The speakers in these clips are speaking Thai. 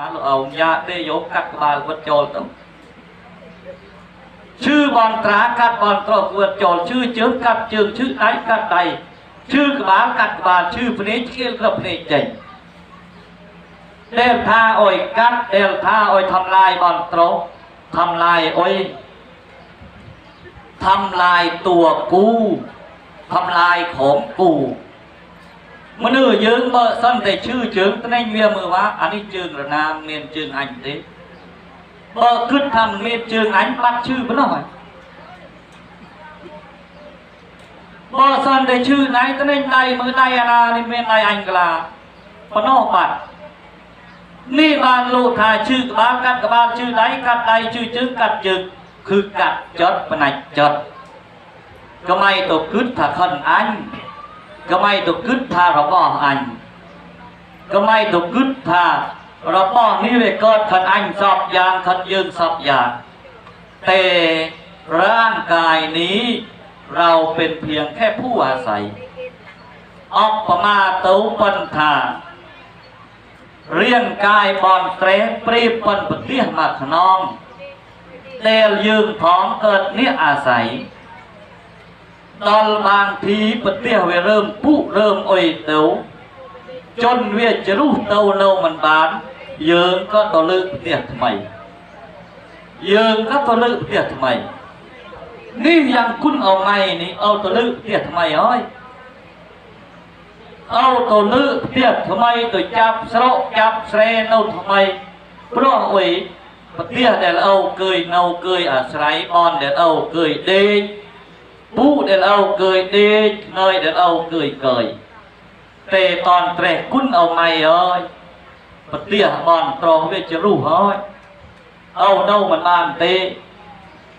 าหลวงเอาญาติยกกัดบาลวัดโจลต้องชื่อบอลตรากัดบอลตรอกวัดโจลชื่อเจิมกัดเจิมชื่อไดกัดไดชื่อกบาลกัดบาลชื่อพเนจเกลกับพเนจใจเดลท่าอ่อยกัดเดลท่าอ่อยทำลายบอลตรอทำลายอ่อยทำลายตัวกูทำลายของกู មនុស្សយើងបើសិនតែឈឺជើងត្នេះវាមើលថាអានេះជើងរណាមានជើងអញទេបើគិតថាមិនមានជើងអញបាត់ឈឺប៉ុណ្ណោះហើយបើសិនតែឈឺណៃត្នេះដៃមើលដៃអាណានេះមានដៃអញក្លាប៉ុណ្ណោះបាត់នេះបានលោកថាឈឺក្បាលកាត់ក្បាលឈឺដៃកាត់ដៃឈឺជើងកាត់ជើងគឺកាត់ចត់ផ្នែកចត់ក៏មិនទៅគិតថាខិនអញ gamai tu kut tha rabo anh gamai tu kut tha rabo ni về cơ thật anh sọp yàng thật dương sọp yàng tề rang cài ní เราเป็นเพียงแค่ผู้อาศัยออกปมาเต้าปัญธาเรียงกายบอนเตรปรีปันปฏิหมักน้องเตลยืงท้องเกิดเนี่ยอาศัย ដល់បានទីប្រទេសវារើមពុរើមអុយទៅចនវាជ្រុះទៅនៅមិនបាន យើងក៏ទៅលើកប្រទេសថ្មី យើងក៏ទៅលើកប្រទេសថ្មីនេះយ៉ាងគុណអមៃនេះអោទៅលើកប្រទេសថ្មីហើយអោទៅលើកប្រទេសថ្មីទៅចាប់ស្រកចាប់ស្រែនៅថ្មីព្រោះអុយប្រទេសដែលអោគយនៅគយអាស្រ័យបនដែលអោគយដេកពូដែលអោគើយដេក bu để lâu cười đi nơi để lâu cười cười tề toàn trẻ cún ao mày ơi bật tia bòn tròn về chữ rủ hơi ao đâu mà làm tê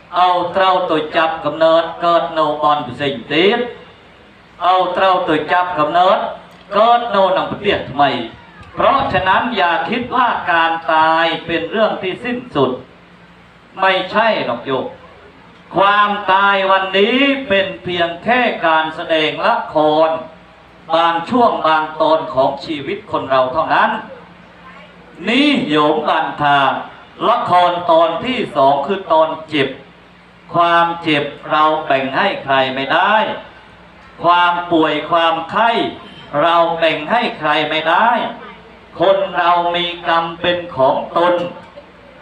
ao trao tôi chập cầm nớt cơn nâu bòn dình tết ao trao tôi chập cầm nớt cơn nâu nằm bật tia mày เพราะฉะนั้นอย่าคิดว่าการตายเป็นเรื่องที่สิ้นสุด ไม่ใช่หรอกโยม ความตายวันนี้เป็นเพียงแค่การแสดงละคร บางช่วงบางตอนของชีวิตคนเราเท่านั้น นี่โยมบันทาละครตอนที่สองคือตอนเจ็บ ความเจ็บเราแบ่งให้ใครไม่ได้ ความป่วยความไข้เราแบ่งให้ใครไม่ได้ คนเรามีกรรมเป็นของตน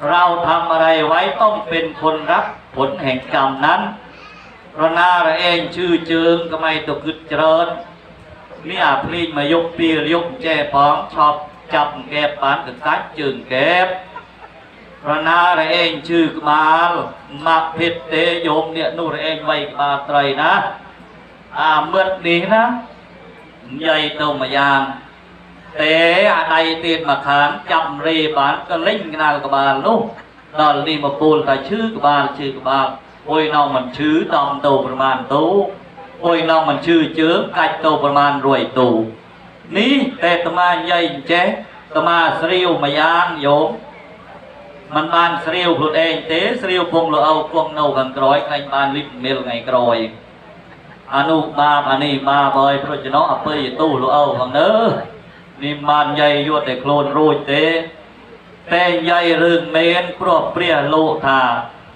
เราทำอะไรไว้ต้องเป็นคนรับผลแห่งกรรมนั้นระนาระเองชื่อเจิงก็ไม่ตกกึดเจริญมีอาพลีมายกปียกแจพองชอบจับแกบปานกับกัดจึงแกบระนาระเองชื่อกมาลมาพิษเตโยมเนี่ยนู่นระเองไว้มาไตรนะอาเมื่อดีนะใหญ่โตมายัง ទេអាដៃទៀតមកខាងចាប់រេបានក៏លេងក្តៅក្បាលនោះដល់នេះមកពូលថាឈឺក្បាលឈឺក្បាលអុយនោះមិនឈឺតំតោប្រមាណតោអុយនោះមិនឈឺជើងកាច់តោប្រមាណរួយតោនេះតែអាត្មានិយាយអញ្ចេះអាត្មាស្រាវមួយយ៉ាងយោមมันបានស្រាវខ្លួនឯងទេស្រាវពងលោអោពងនៅខាងក្រោយខ្លាញ់បានលិបមិលថ្ងៃក្រោយអនុបាបអានេះបាបអើយប្រជិណោអពើយតូលោអោខាងលើ นิมานใหญ่ยวดแต่โคลนรูยเตแต่ใหญ่รื่งเมนปรอบเปรี้ยโลธา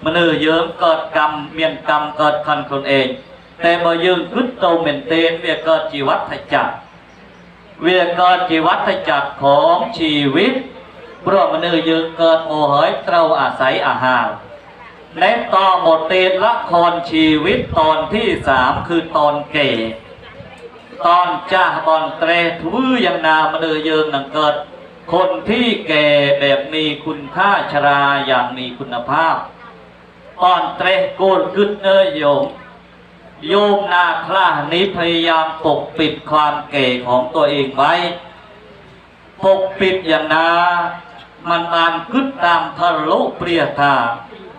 มนือเยิ้มเกิดกรรมเมียนกรรมเกิดคันคนเอง แต่มายืนขึ้นโตเหม็นเตนเวียเกิดชีวัตถจักรเวียเกิดชีวัตถจักรของชีวิตเพราะมนือยืนเกิดโมเหยเตราอาศัยอาหารและต่อหมดเตนละครชีวิตตอนที่สามคือตอนเก่ ตอนจ้าบอนเตรทวือยังนามเนือเยิงนังเกิด คนที่แก่แบบมีคุณค่าชราอย่างมีคุณภาพตอนเตรโกนกึดเนยโยมโยมนาคลานี้พยายามปกปิดความแก่ของตัวเองไว้ ปกปิดอย่างนา มันมานกึดตามทะลุเปรียธา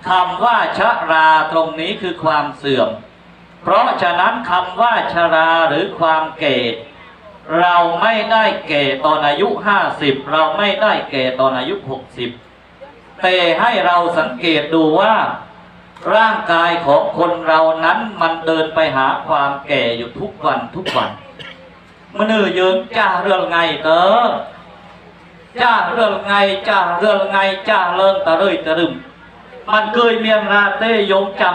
คำว่าชราตรงนี้คือความเสื่อม เพราะฉะนั้นคำว่าชราหรือความเก่เราไม่ได้เก่ตอนอายุห้าสิบเราไม่ได้เก่ตอนอายุหกสิบแต่ให้เราสังเกตดูว่า ร่างกายของคนเรานั้นมันเดินไปหาความแก่อยู่ทุกวันทุกวันมันเนื่อยืนจ้าเรื่องไงเตอจ้าเรื่องไงจ้าเรื่องไงจ้าเรื่องตะเรยตะรึมมันเคยเมียนราเตยงจำ